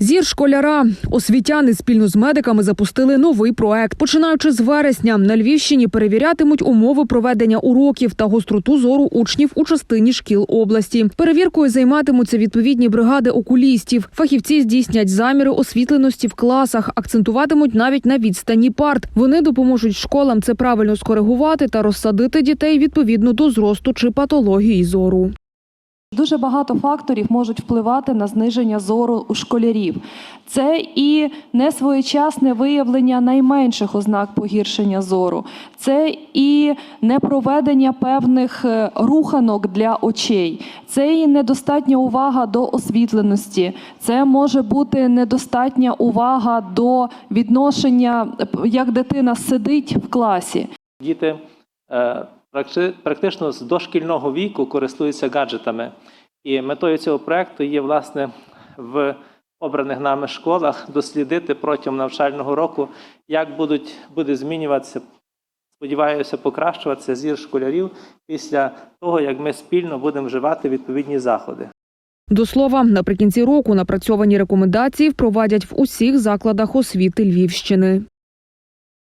Зір школяра освітяни спільно з медиками запустили новий проект. Починаючи з вересня на Львівщині перевірятимуть умови проведення уроків та гостроту зору учнів у частині шкіл області. Перевіркою займатимуться відповідні бригади окулістів. Фахівці здійснять заміри освітленості в класах, акцентуватимуть навіть на відстані парт. Вони допоможуть школам це правильно скоригувати та розсадити дітей відповідно до зросту чи патології зору. Дуже багато факторів можуть впливати на зниження зору у школярів. Це і несвоєчасне виявлення найменших ознак погіршення зору, це і непроведення певних е, руханок для очей, це і недостатня увага до освітленості, це може бути недостатня увага до відношення, як дитина сидить в класі. Діти практично з дошкільного віку користуються гаджетами. І метою цього проекту є, власне, в обраних нами школах дослідити протягом навчального року, як будуть, буде змінюватися, сподіваюся, покращуватися зір школярів після того, як ми спільно будемо вживати відповідні заходи. До слова, наприкінці року напрацьовані рекомендації впровадять в усіх закладах освіти Львівщини.